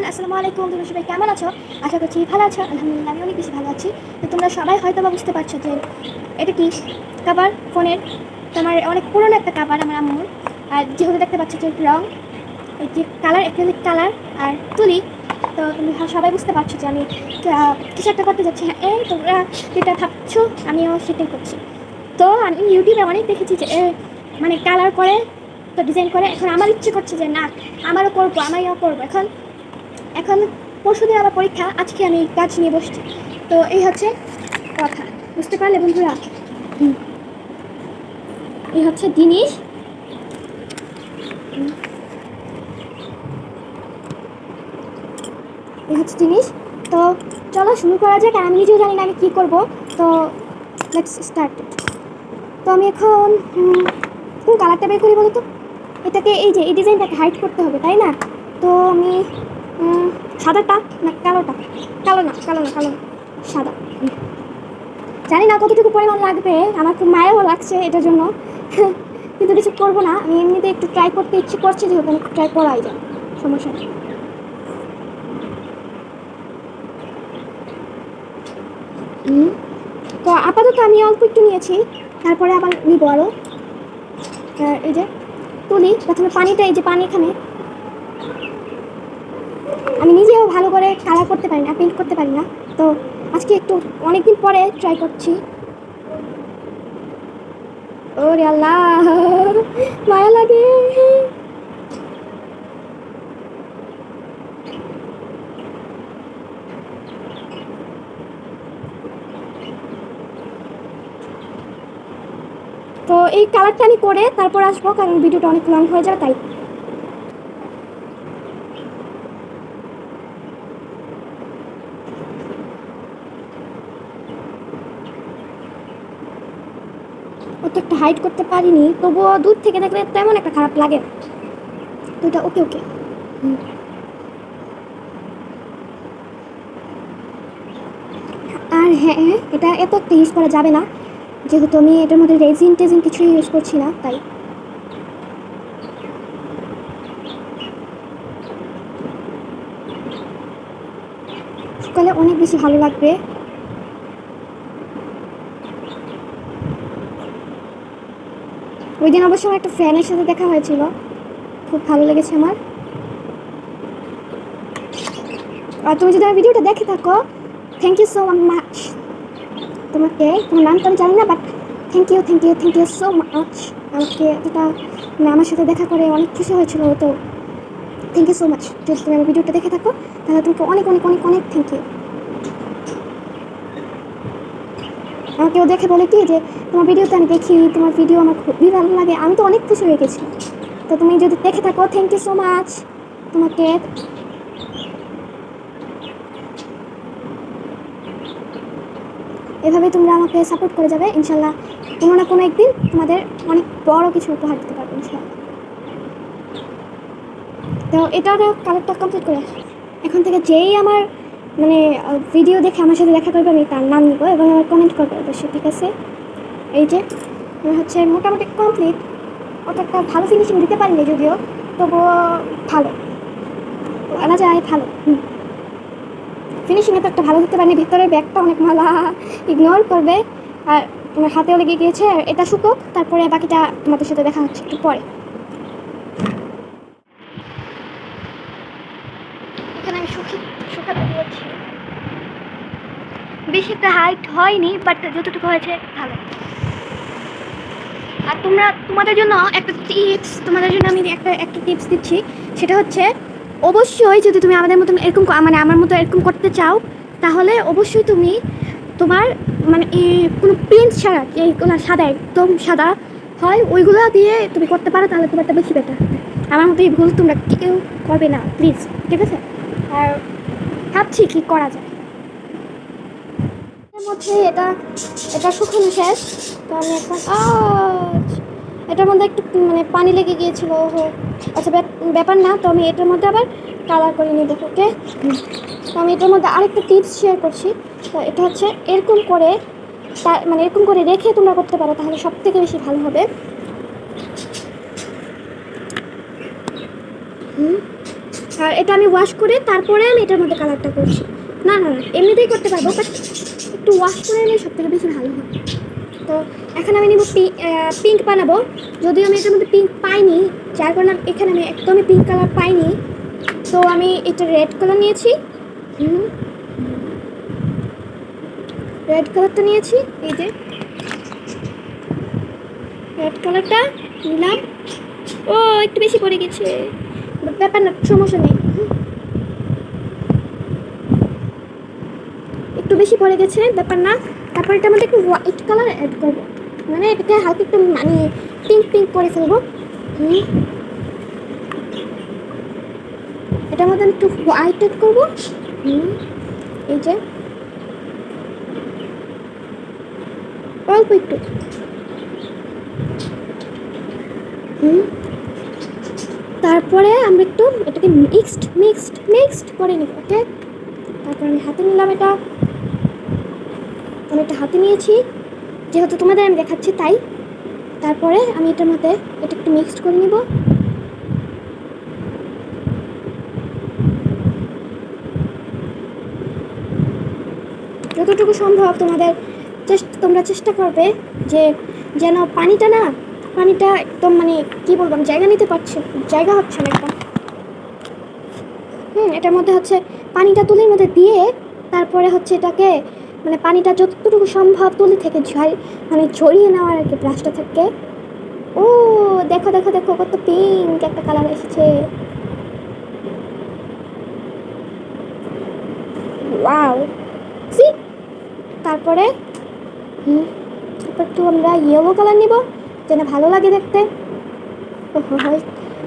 Everyone, আসসালামু আলাইকুম। তোমরা সবাই কেমন আছো? আশা করছি ভালো আছো। আলহামদুলিল্লাহ, আমি অনেক বেশি ভালো আছি। তো তোমরা সবাই হয়তো বা বুঝতে পারছ যে এটা কি? কাবার, ফোনের। তোমার অনেক পুরনো একটা কাবার, আমার আম্মুর। আর যেহেতু দেখতে পাচ্ছ যে রং, এই যে কালার অ্যাক্রিলিক কালার আর তুলি। তো তুমি সবাই বুঝতে পারছ যে আমি কিছু একটা করতে যাচ্ছি। হ্যাঁ এই তোমরা যেটা ভাবছ, আমিও সেটাই করছি। তো আমি ইউটিউবে অনেক দেখেছি যে মানে কালার করে, তো ডিজাইন করে। এখন আমার ইচ্ছে করছে যে না, আমারও করব আমিও করব এখন এখন পরশু দিন আমার পরীক্ষা, আজকে আমি কাজ নিয়ে বসছি। তো এই হচ্ছে কথা, বুঝতে পারলে বন্ধুরা। এই হচ্ছে জিনিস। এই হচ্ছে জিনিস। তো চলো শুরু করা যাক, আর আমি নিজেও জানি না আমি কী করব। তো লেটস স্টার্ট তো আমি এখন কোন কালারটা বের করি বলো তো এটাকে এই যে, এই ডিজাইনটাকে হাইড করতে হবে, তাই না? তো আমি সাদাটা না কালোটা কালো না কালো না, কালো সাদা। জানি না কতটুকু পরিমাণ লাগবে, আমার খুব মায়াও লাগছে এটার জন্য কিন্তু কিছু করব না, আমি এমনিতে একটু ট্রাই করতে ইচ্ছে করছি, যেহেতু আমি ট্রাই করাই যায়, সমস্যা নেই। তো আপাতত আমি অল্প একটু নিয়েছি, তারপরে আবার নিবো আরও আর এই যে তুলি, প্রথমে পানিটা, এই যে পানি এখানে আমি নিজেও ভালো করে কালার করতে পারি না পেন্ট করতে পারি না। তো আজকে একটু অনেকদিন পরে ট্রাই করছি। ওরে আল্লাহ, মায়া লাগে। তো এই কালারটা আমি করে তারপর আসব, কারণ ভিডিওটা অনেক লং হয়ে যাবে, তাই অত একটা হাইড করতে পারিনি, তবুও দূর থেকে দেখলে তেমন একটা খারাপ লাগে। তো এটা ওকে ওকে। আর হ্যাঁ হ্যাঁ এটা এত একটা ইউজ করা যাবে না। যেহেতু আমি এটার মধ্যে রেজিন টেজিন কিছুই ইউজ করছি না, তাই। শুকালে অনেক বেশি ভালো লাগবে। ওই দিন অবশ্য আমার একটা ফ্যানের সাথে দেখা হয়েছিল। খুব ভালো লেগেছে আমার। আর তুমি যদি আমার ভিডিওটা দেখে থাকো থ্যাংক ইউ সো মাচ তোমাকে, তোমার নাম তো আমি জানি না but thank you thank you thank you so much আমাকে যেটা মানে আমার সাথে দেখা করে অনেক খুশি হয়েছিল, তো থ্যাংক ইউ সো মাচ যদি তুমি আমার ভিডিওটা দেখে থাকো, তাহলে তোমাকে অনেক অনেক অনেক অনেক থ্যাংক ইউ আমাকেও দেখে বলে কি যে, তোমার ভিডিওতে আমি দেখি, তোমার ভিডিও আমার খুবই ভালো লাগে, আমি তো অনেক খুশি হয়ে গেছি। তো তুমি যদি দেখে থাকো থ্যাংক ইউ সো মাচ তোমাকে এভাবে তোমরা আমাকে সাপোর্ট করে যাবে, ইনশাল্লাহ। কোনো না কোনো একদিন তোমাদের অনেক বড় কিছু উপহার দিতে পারব, ইনশাল্লাহ। তো এটার কালারটা কমপ্লিট করে এখন থেকে যেই আমার মানে ভিডিও দেখে আমার সাথে দেখা করবে, আমি তার নাম নিব, এবং আমার কমেন্ট করবে। অবশ্যই ঠিক আছে। এই যে হচ্ছে মোটামুটি কমপ্লিট অত একটা ভালো ফিনিশিং দিতে পারিনি যদিও, তবুও ভালো। বলা যায়, ভালো। হুম। ফিনিশিং এত একটা ভালো দিতে পারিনি, ভেতরের ব্যাগটা অনেক মালা ইগনোর করবে। আর তোমার হাতেও লেগে গিয়েছে, আর এটা শুকোক, তারপরে বাকিটা তোমাদের সাথে দেখা হচ্ছে, একটু পরে এখানে আমি শুকি শুকাতে দিয়েছি বেশি একটা হাইট হয়নি বাট যতটুকু হয়েছে, ভালো। আর তোমরা, তোমাদের জন্য একটা টিপস তোমাদের জন্য আমি একটা একটা টিপস দিচ্ছি। সেটা হচ্ছে, অবশ্যই যদি তুমি আমাদের মতন এরকম মানে আমার মতো এরকম করতে চাও, তাহলে অবশ্যই তুমি তোমার মানে কোনো প্রিন্ট ছাড়া এইগুলো সাদা, একদম সাদা হয়, ওইগুলো দিয়ে তুমি করতে পারো, তাহলে তোমারটা বেশি বেটার আমার মতো এই ভুল তোমরা কেউ করবে না প্লিজ ঠিক আছে? আর ভাবছি কী করা যায়। মধ্যে এটা এটা শুকানো শেষ। তো আমি এখন এটার মধ্যে একটু মানে পানি লেগে গিয়েছিল আচ্ছা ব্যাপ- ব্যাপার না, তো আমি এটার মধ্যে আবার কালার করে নিব, ওকে? তো আমি এটার মধ্যে আরেকটা টিপস শেয়ার করছি। তো এটা হচ্ছে, এরকম করে মানে এরকম করে রেখে তোমরা করতে পারো, তাহলে সব থেকে বেশি ভালো হবে। আর এটা আমি ওয়াশ করে, তারপরে আমি এটার মধ্যে কালারটা করছি। না না না, এমনিতেই করতে পারব বাট একটু ওয়াশ করে নিলে সব থেকে বেশি ভালো হয়। তো এখন আমি নিব পিঙ্ক বানাবো। যদিও আমি এটার মধ্যে পিঙ্ক পাইনি, যার কারণে এখানে আমি একদমই পিঙ্ক কালার পাইনি। তো আমি এটা রেড কালার নিয়েছি। রেড কালারটা নিয়েছি, এই যে। রেড কালারটা নিলাম। ও, একটু বেশি পড়ে গেছে। ব্যাপার না, সমস্যা নেই। একটু বেশি পড়ে গেছে, ব্যাপার না। তারপর এটার মধ্যে একটু হোয়াইট কালার অ্যাড করব। মানে এটাকে হালকা একটু মানে পিঙ্ক পিঙ্ক করে ফেলব। এটার মধ্যে আমি একটু হোয়াইট অ্যাড করব। এই যে। অল্প একটু। হুম। তারপরে আমরা একটু এটাকে মিক্সড মিক্সড মিক্সড করে নিব ওকে তারপর আমি হাতে নিলাম এটা। আমি এটা হাতে নিয়েছি, যেহেতু তোমাদের আমি দেখাচ্ছি তাই। তারপরে আমি এটার মধ্যে এটা একটু মিক্সড করে নিব। যতটুকু সম্ভব তোমাদের চেষ্টা, তোমরা চেষ্টা করবে যে যেন পানিটা না, পানিটা একদম মানে কি বলব জায়গা নিতে পারছি, জায়গা হচ্ছে না একদম। হুম, এটার মধ্যে হচ্ছে পানিটা তুলির মধ্যে দিয়ে তারপরে হচ্ছে এটাকে মানে পানিটা যতটুকু সম্ভব তুলি থেকে ঝাই মানে ছড়িয়ে নেওয়ার আর কি ব্রাশটা থেকে। ও, দেখো দেখো দেখো, কত পিঙ্ক একটা কালার এসেছে। ওয়াও তারপরে, হুম তারপর একটু আমরা ইয়েলো কালার নিব, যেন ভালো লাগে দেখতে।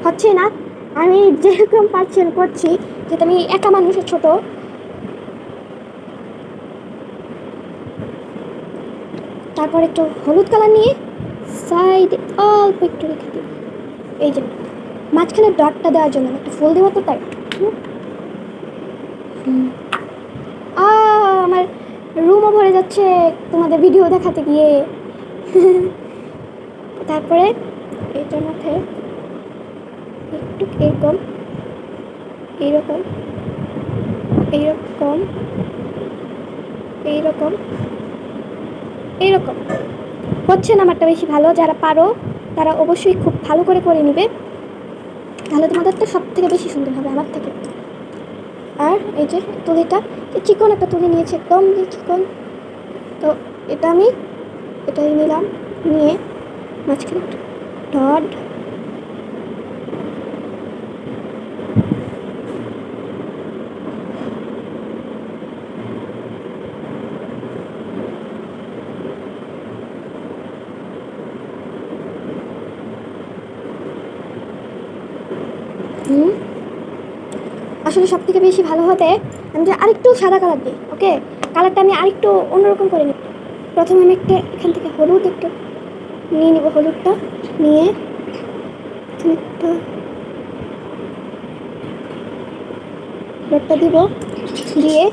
হচ্ছে না, আমি যেরকম আমি করছি যেটা আমি একা মানুষের ছোট তারপর একটু হলুদ কালার নিয়ে সাইডে অল্প একটু রেখে দিই। এই যে, মাঝখানে ডটটা দেওয়ার জন্য, একটা ফুল দেবো তো তাই। আমার রুমও ভরে যাচ্ছে, তোমাদের ভিডিও দেখাতে গিয়ে। তারপরে এটার মধ্যে একটু এরকম এইরকম এইরকম এইরকম এইরকম। হচ্ছে না আমারটা বেশি ভালো, যারা পারো তারা অবশ্যই খুব ভালো করে করে নেবে। তাহলে তোমাদেরটা সব থেকে বেশি সুন্দর হবে আমার থেকে। আর এই যে তুলিটা চিকন একটা তুলি নিয়েছে একদম চিকন। তো এটা আমি, এটাই নিলাম, নিয়ে মাঝখানে ডট হুম আসলে সব থেকে বেশি ভালো হতে আমি আরেকটু সাদা কালার দিই ওকে কালারটা আমি আরেকটু অন্যরকম করে নিই প্রথমে আমি একটা এখান থেকে হলুদ একটু নিয়ে নেব, হলুদটা নিয়ে একটু একটা দিব, দিয়ে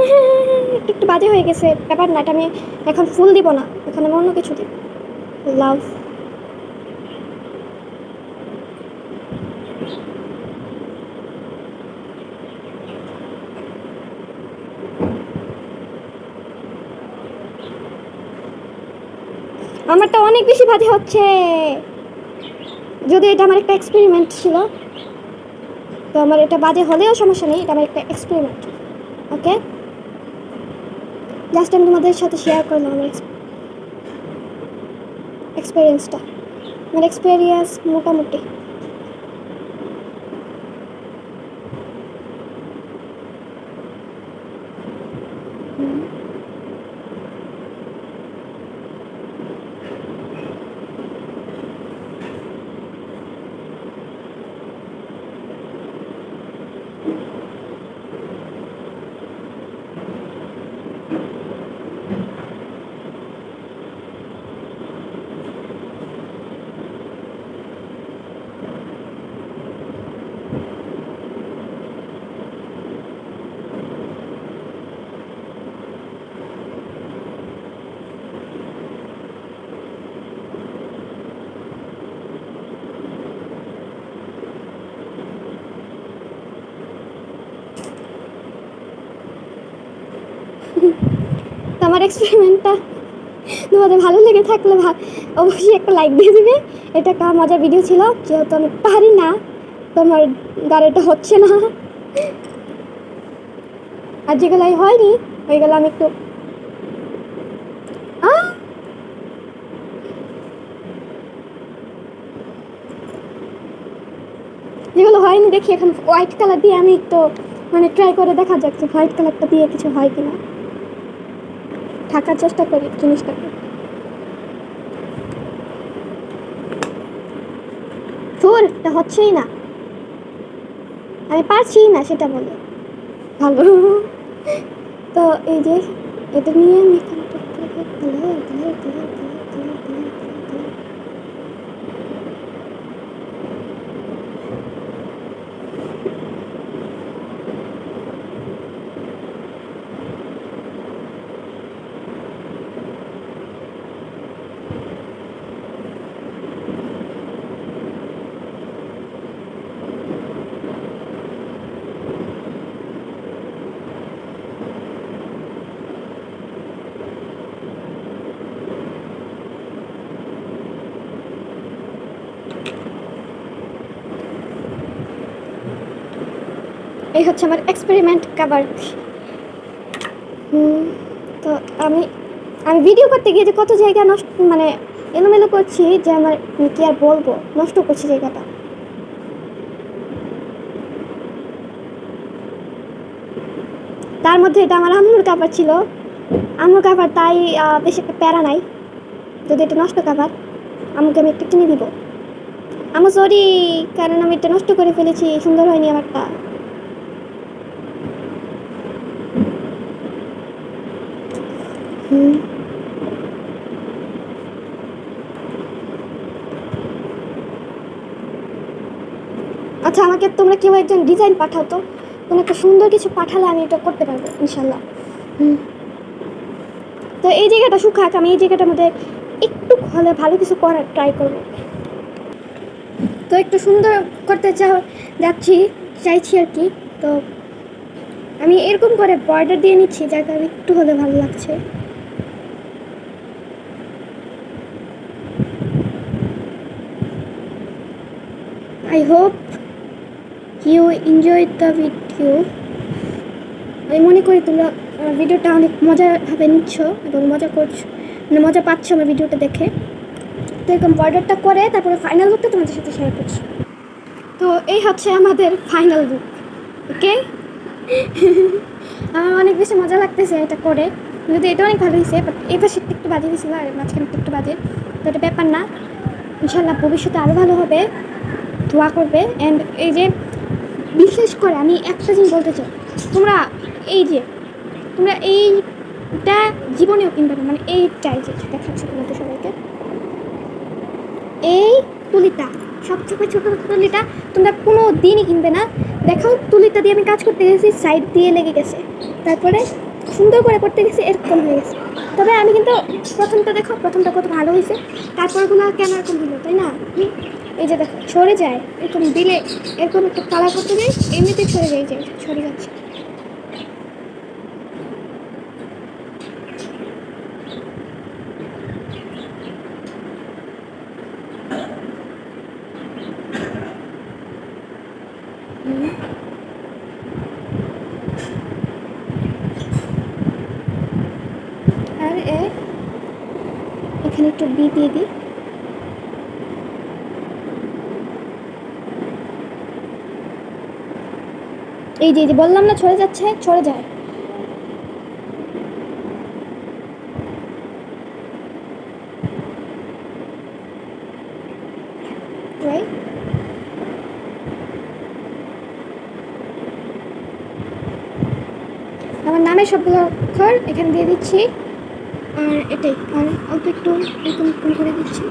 হুম, একটু বাজে হয়ে গেছে ব্যাপার না এটা আমি এখন ফুল দিব না এখানে আমি অন্য কিছু দিব। লাভ আমারটা অনেক বেশি বাজে হচ্ছে। যদি এটা আমার একটা এক্সপেরিমেন্ট ছিল তো আমার এটা বাজে হলেও সমস্যা নেই এটা আমার একটা এক্সপেরিমেন্ট ওকে জাস্ট আমি তোমাদের সাথে শেয়ার করলাম আমার এক্সপিরিয়েন্সটা আমার এক্সপিরিয়েন্স মোটামুটি। এক্সপেরিমেন্টটা তোমাদের ভালো লেগে থাকলে অবশ্যই একটা লাইক দিয়ে দিবে। এটা একটা মজার ভিডিও ছিল, যেহেতু আমি পারি না, তোমার এটা হচ্ছে না। আর যেগুলো হয়নি, ওইগুলো আমি একটু! যেগুলো হয়নি দেখি এখন হোয়াইট কালার দিয়ে আমি একটু মানে ট্রাই করে দেখা যাচ্ছে হোয়াইট কালারটা দিয়ে কিছু হয় কিনা। থাকার চেষ্টা করি জিনিসটাকে তোর এটা হচ্ছেই না। আমি পারছি না সেটা বলে। ভালো। তো এই যে, এটা নিয়ে আমি হচ্ছে আমার এক্সপেরিমেন্ট কাভার তো আমি আমি ভিডিও করতে গিয়ে যে কত জায়গা নষ্ট মানে এলোমেলো করছি যে আমার, আমি কি আর বলব? নষ্ট করছি জায়গাটা। তার মধ্যে এটা আমার আম্মুর কাপড় ছিল। আম্মুর কাপড় তাই বেশি একটা প্যারা নাই। যদি এটা নষ্ট কাপড় আম্মুকে আমি একটু কিনে দিব। আমার সরি কারণ আমি এটা নষ্ট করে ফেলেছি, সুন্দর হয়নি আমারটা। আচ্ছা আমাকে তোমরা কেউ একজন ডিজাইন পাঠাও তো। কোনো একটা সুন্দর কিছু পাঠালে আমি এটা করতে পারব ইনশাল্লাহ হুম। তো এই জায়গাটা শুকাক আমি এই জায়গাটার মধ্যে একটু হলে ভালো কিছু করার ট্রাই করব। তো একটু সুন্দর করতে চাও, যাচ্ছি, চাইছি আর কি। তো আমি এরকম করে বর্ডার দিয়ে নিচ্ছি, যাতে আমি একটু হলে ভালো লাগছে। I hope you enjoy the video আমি মনে করি তোমরা ভিডিওটা অনেক মজাভাবে নিচ্ছ এবং মজা করছ মানে মজা পাচ্ছ আমার ভিডিওটা দেখে। তো এরকম বর্ডারটা করে, তারপরে ফাইনাল লুকটা তোমাদের সাথে শেয়ার করছি। তো এই হচ্ছে আমাদের ফাইনাল লুক ওকে আমার অনেক বেশি মজা লাগতেছে এটা করে। যদি এটা অনেক ভালো হয়েছে বাট এই পাশে একটু বাজে হয়েছিল আর মাঝখানে একটু বাজে। তো এটা ব্যাপার না। ইনশাল্লাহ ভবিষ্যতে আরও ভালো হবে। দোয়া করবে অ্যান্ড এই যে বিশেষ করে, আমি একটা জিনিস বলতে চাই। তোমরা এই যে, তোমরা এইটা জীবনেও কিনবে না মানে এইটাই যে দেখাচ্ছি তোমাদের সবাইকে। এই তুলিটা সবথেকে ছোটো তুলিটা তোমরা কোনো দিনই কিনবে না। দেখো তুলিটা দিয়ে আমি কাজ করতে গেছি সাইড দিয়ে লেগে গেছে। তারপরে সুন্দর করে করতে গেছি, এরকম হয়ে গেছে। তবে আমি কিন্তু প্রথমটা দেখো, প্রথমটা কত ভালো হয়েছে। তারপরগুলো কেন এরকম হলো, তাই না? এই যে দেখো, সরে যায়। এরকম দিলে এরকম একটু কালার করতে যাই এমনিতেই সরে যায় যায় সরে যাচ্ছে। আর এখানে একটু বি দিয়ে দিই। এই যে বললাম না ছড়ে যাচ্ছে ছড়ে যায়। আমার নামের সবগুলো অক্ষর এখানে দিয়ে দিচ্ছি, আর এটাই। আর অল্প একটু এরকম করে দিচ্ছি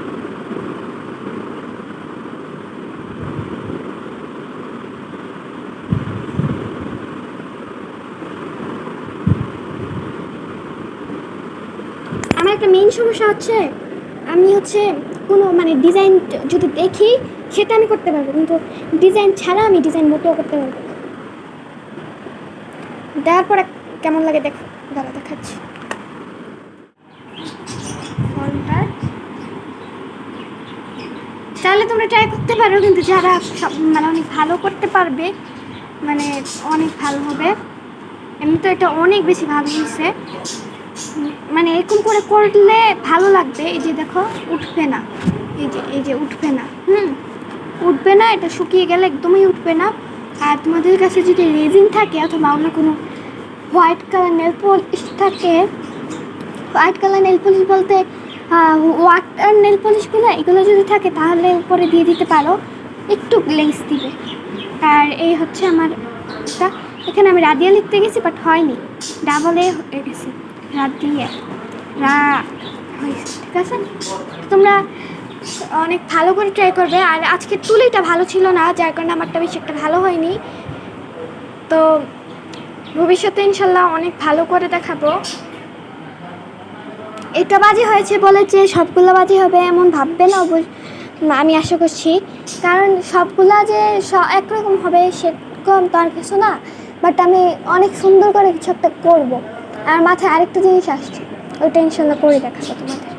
আমার একটা মেইন সমস্যা হচ্ছে, আমি হচ্ছে কোনো মানে ডিজাইন যদি দেখি, সেটা আমি করতে পারব। কিন্তু ডিজাইন ছাড়া আমি ডিজাইন মোটেও করতে পারব। দেওয়ার পরে কেমন লাগে দেখ দাঁড়া দেখাচ্ছি। চাইলে তোমরা ট্রাই করতে পারো, কিন্তু যারা মানে অনেক ভালো করতে পারবে মানে অনেক ভালো হবে। এমনি তো এটা অনেক বেশি ভালো হয়েছে। মানে এরকম করে করলে ভালো লাগবে। এই যে দেখো, উঠবে না। এই যে এই যে উঠবে না। হুম? উঠবে না, এটা শুকিয়ে গেলে একদমই উঠবে না। আর তোমাদের কাছে যদি রেজিন থাকে অথবা অন্য কোনো হোয়াইট কালার নেল পলিশ থাকে, হোয়াইট কালার নেল পলিশ বলতে ওয়াটার নেল পলিশগুলো, এগুলো যদি থাকে তাহলে উপরে দিয়ে দিতে পারো। একটু গ্লেজ দিবে। আর এই হচ্ছে আমার এখানে আমি রাদিয়া লিখতে গেছি বাট হয়নি। ডাবলে হয়ে গেছে। ঠিক আছে? তোমরা অনেক ভালো করে ট্রাই করবে। আর আজকের তুলিটা ভালো ছিল না, যার কারণে আমারটা বেশি একটা ভালো হয়নি। তো ভবিষ্যতে ইনশাল্লাহ অনেক ভালো করে দেখাবো। এটা বাজে হয়েছে বলে যে সবগুলো বাজে হবে এমন ভাববে না আমি আশা করছি। কারণ সবগুলা যে একরকম হবে, সেরকম তো আর কিছু না। বাট আমি অনেক সুন্দর করে কিছু একটা করব। আর মাথায় আরেকটা জিনিস আসছে। ওই টেনশনটা করে দেখাবো তোমাদের।